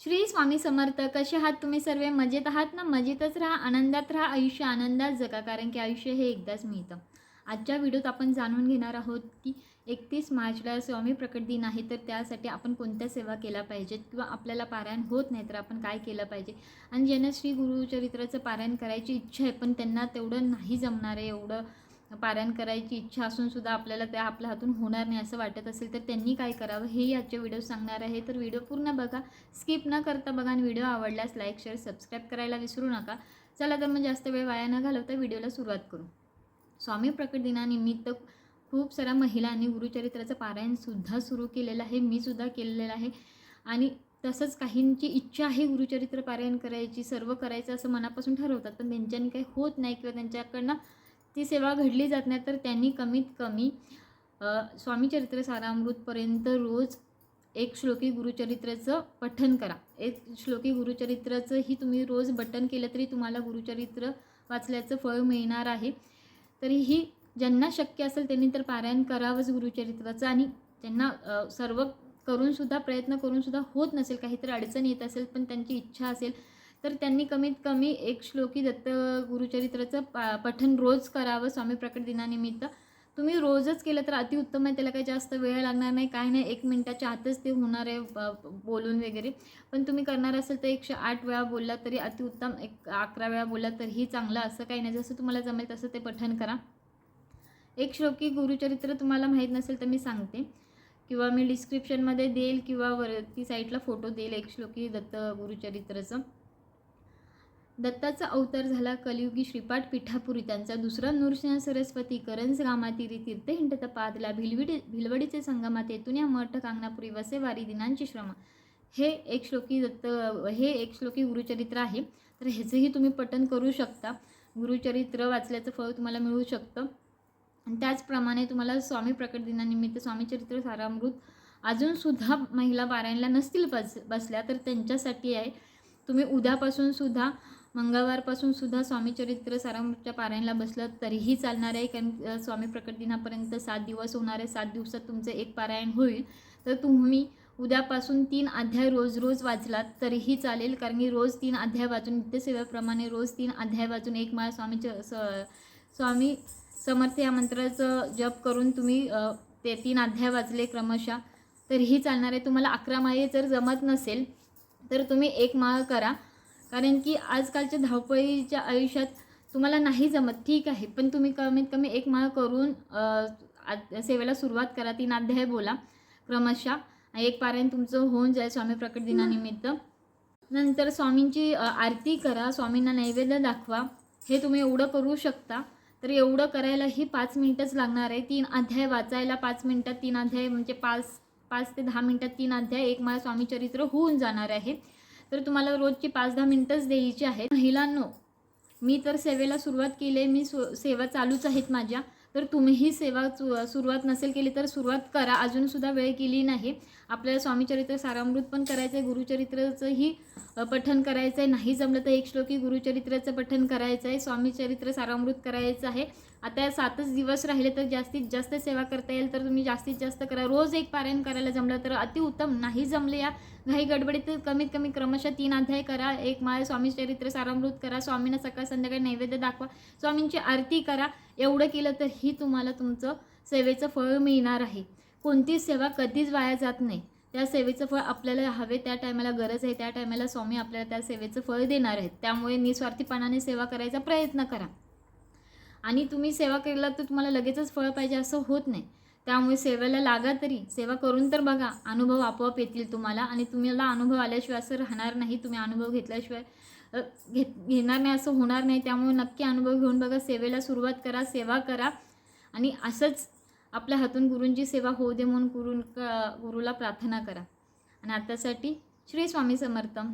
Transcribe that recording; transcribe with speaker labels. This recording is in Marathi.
Speaker 1: श्री स्वामी समर्थ कसे आहात तुम्ही सर्व? मजेत आहात ना? मजेतच राहा आनंदात राहा आयुष्य आनंदात जगा कारण की आयुष्य हे एकदाच मिळतं. आजच्या व्हिडिओत आपण जाणून घेणार आहोत की एकतीस मार्चला स्वामी प्रकट दिन आहे तर त्यासाठी आपण कोणत्या सेवा केल्या पाहिजेत किंवा आपल्याला पारायण होत नाही तर आपण काय केलं पाहिजे? आणि ज्यांना श्री गुरुचरित्राचं पारायण करायची इच्छा आहे पण त्यांना तेवढं नाही जमणार आहे एवढं पारायण करायची इच्छा असून सुद्धा आपल्याला त्या आपल्या हातून होणार नाही असं वाटत असेल तर त्यांनी काय करावं? हे आजच्या व्हिडिओ सांगणार आहे. तर व्हिडिओ पूर्ण बघा. स्किप न करता बघा आणि व्हिडिओ आवडल्यास लाईक शेअर सबस्क्राईब करायला विसरू नका. चला तर मग जास्त वेळ वाया न घालवता व्हिडिओला सुरुवात करू. स्वामी प्रकट दिनानिमित्त खूप साऱ्या महिलांनी गुरुचरित्राचं पारायणसुद्धा सुरू केलेलं आहे. मी सुद्धा केलेलं आहे. आणि तसंच काहींची इच्छा आहे गुरुचरित्र पारायण करायची सर्व करायचं असं मनापासून ठरवतात. पण त्यांच्यानी काही होत नाही किंवा त्यांच्याकडनं ती सेवा घडली जात नाही तर त्यांनी कमीत कमी स्वामीचरित्र स्वामी चरित्र सारामृतपर्यंत रोज एक श्लोकी गुरुचरित्राचं पठन करा. एक श्लोकी गुरुचरित्राचंही तुम्ही रोज बटन केलं तरी तुम्हाला गुरुचरित्र वाचल्याचं फळ मिळणार आहे. तरीही ज्यांना शक्य असेल त्यांनी तर पारायण करावंच गुरुचरित्राचं आणि ज्यांना सर्व करूनसुद्धा प्रयत्न करूनसुद्धा होत नसेल काहीतरी अडचण येत असेल पण त्यांची इच्छा असेल तर त्यांनी कमीत कमी एक श्लोकी दत्त गुरुचरित्राचं पा पठन रोज करावं स्वामी प्रकट दिनानिमित्त. तुम्ही रोजच केलं तर अतिउत्तम आहे त्याला काही जास्त वेळ लागणार नाही काय नाही एक मिनटाच्या आतच ते होणार आहे बोलून वगैरे. पण तुम्ही करणार असेल तर एकशे आठ वेळा बोलला तरी अतिउत्तम एक अकरा वेळा बोलला तरीही चांगलं असं काही नाही. जसं तुम्हाला जमेल तसं ते पठन करा. एक श्लोकी गुरुचरित्र तुम्हाला माहीत नसेल तर मी सांगते. किंवा मी डिस्क्रिप्शनमध्ये देईल किंवा वरती साईडला फोटो देईल एक श्लोकी दत्त गुरुचरित्राचं. दत्ताचा अवतार झाला कलियुगी श्रीपाठ पिठापुरी. त्यांचा दुसरा नृसिंह सरस्वती करंज गामातिरी तीर्थहिंडत पादला भिलविडी भिलवडीचे संगमात येतून या मठ कांगनापुरी वसेवारी दिनांची श्रम. हे एक श्लोकी दत्त हे एक श्लोकी गुरुचरित्र आहे. तर ह्याचंही तुम्ही पठन करू शकता. गुरुचरित्र वाचल्याचं फळ तुम्हाला मिळू शकतं. त्याचप्रमाणे तुम्हाला स्वामी प्रकट दिनानिमित्त स्वामीचरित्र सारामृत अजूनसुद्धा महिला पारायणला नसतील बस बसल्या तर त्यांच्यासाठी आहे. तुम्ही उद्यापासून सुद्धा मंगळवारपासून सुद्धा स्वामी चरित्र सारामृतच्या पारायणला बसलं तरीही चालणार आहे कारण स्वामी प्रकट दिनापर्यंत सात दिवस होणार आहे. सात दिवसात तुमचं एक पारायण होईल. तर तुम्ही उद्यापासून तीन अध्याय रोज रोज वाचलात तरीही चालेल कारण की रोज तीन अध्याय वाचून नित्यसेवेप्रमाणे रोज तीन अध्याय वाचून एक माळ स्वामी स स्वामी समर्थ या मंत्राचं जप करून तुम्ही ते तीन अध्याय वाचले क्रमशः तरीही चालणार आहे. तुम्हाला अकरा माळे जर जमत नसेल तर तुम्ही एक माळ करा. कारण की आजकालच्या धावपळीच्या आयुष्यात तुम्हाला नाही जमत. ठीक आहे पण तुम्ही कमीत कमी एक माळ करून आ- सेवेला सुरुवात करा. तीन अध्याय बोला क्रमशः. एक पारायण तुमचं होऊन जाईल स्वामी प्रकट दिनानिमित्त. नंतर स्वामींची आरती करा. स्वामींना नैवेद्य दाखवा. हे तुम्ही एवढं करू शकता. तर एवढं करायलाही पाच मिनटंच लागणार आहे. तीन अध्याय वाचायला पाच मिनटात तीन अध्याय म्हणजे पाच पाच ते दहा मिनटात तीन अध्याय एक माळ स्वामी चरित्र होऊन जाणार आहे. तर तुम्हाला रोजची पाच दहा मिनटंच द्यायची आहेत. महिलांनो मी तर सेवेला सुरुवात केली आहे. मी सु सेवा चालूच आहेत माझ्या. तर तुम्हीही सेवा चु सुरुवात नसेल केली तर सुरुवात करा. अजूनसुद्धा वेळ केली नाही. आपल्याला स्वामीचरित्र सारामृत पण करायचं आहे गुरुचरित्रचंही पठन करायचं आहे नाही जमलं तर एक श्लोकी गुरुचरित्राचं पठन करायचं आहे स्वामीचरित्र सारामृत करायचं आहे. आता सातच दिवस राहिले तर जास्तीत जास्त सेवा करता येईल तर तुम्ही जास्तीत जास्त करा. रोज एक पारायण करायला जमलं तर अतिउत्तम नाही जमले या घाई गडबडीत कमीत कमी क्रमशः तीन अध्याय करा. एक माळ स्वामी चरित्र सारामृत करा. स्वामींना सकाळ संध्याकाळी नैवेद्य दाखवा. स्वामींची आरती करा. एवढं केलं तर ही तुम्हाला तुमचं सेवेचं फळ मिळणार आहे. कोणतीच सेवा कधीच वाया जात नाही. त्या सेवेचं फळ आपल्याला हवे त्या टायमाला गरज आहे. त्या टायमाला स्वामी आपल्याला त्या सेवेचं फळ देणार आहेत. त्यामुळे निस्वार्थीपणाने सेवा करायचा प्रयत्न करा. आणि तुम्ही सेवा केला तर तुम्हाला लगेचच फळ पाहिजे असं होत नाही. त्यामुळे सेवेला लागा तरी सेवा करून तर बघा अनुभव आपोआप येतील तुम्हाला आणि तुम्हाला अनुभव आल्याशिवाय असं राहणार नाही तुम्ही अनुभव घेतल्याशिवाय घेत घेणार नाही असं होणार नाही. त्यामुळे नक्की अनुभव घेऊन बघा सेवेला सुरुवात करा सेवा करा आणि असंच आपल्या हातून गुरूंची सेवा होऊ दे म्हणून गुरू गुरुला प्रार्थना करा. आणि आतासाठी श्री स्वामी समर्थम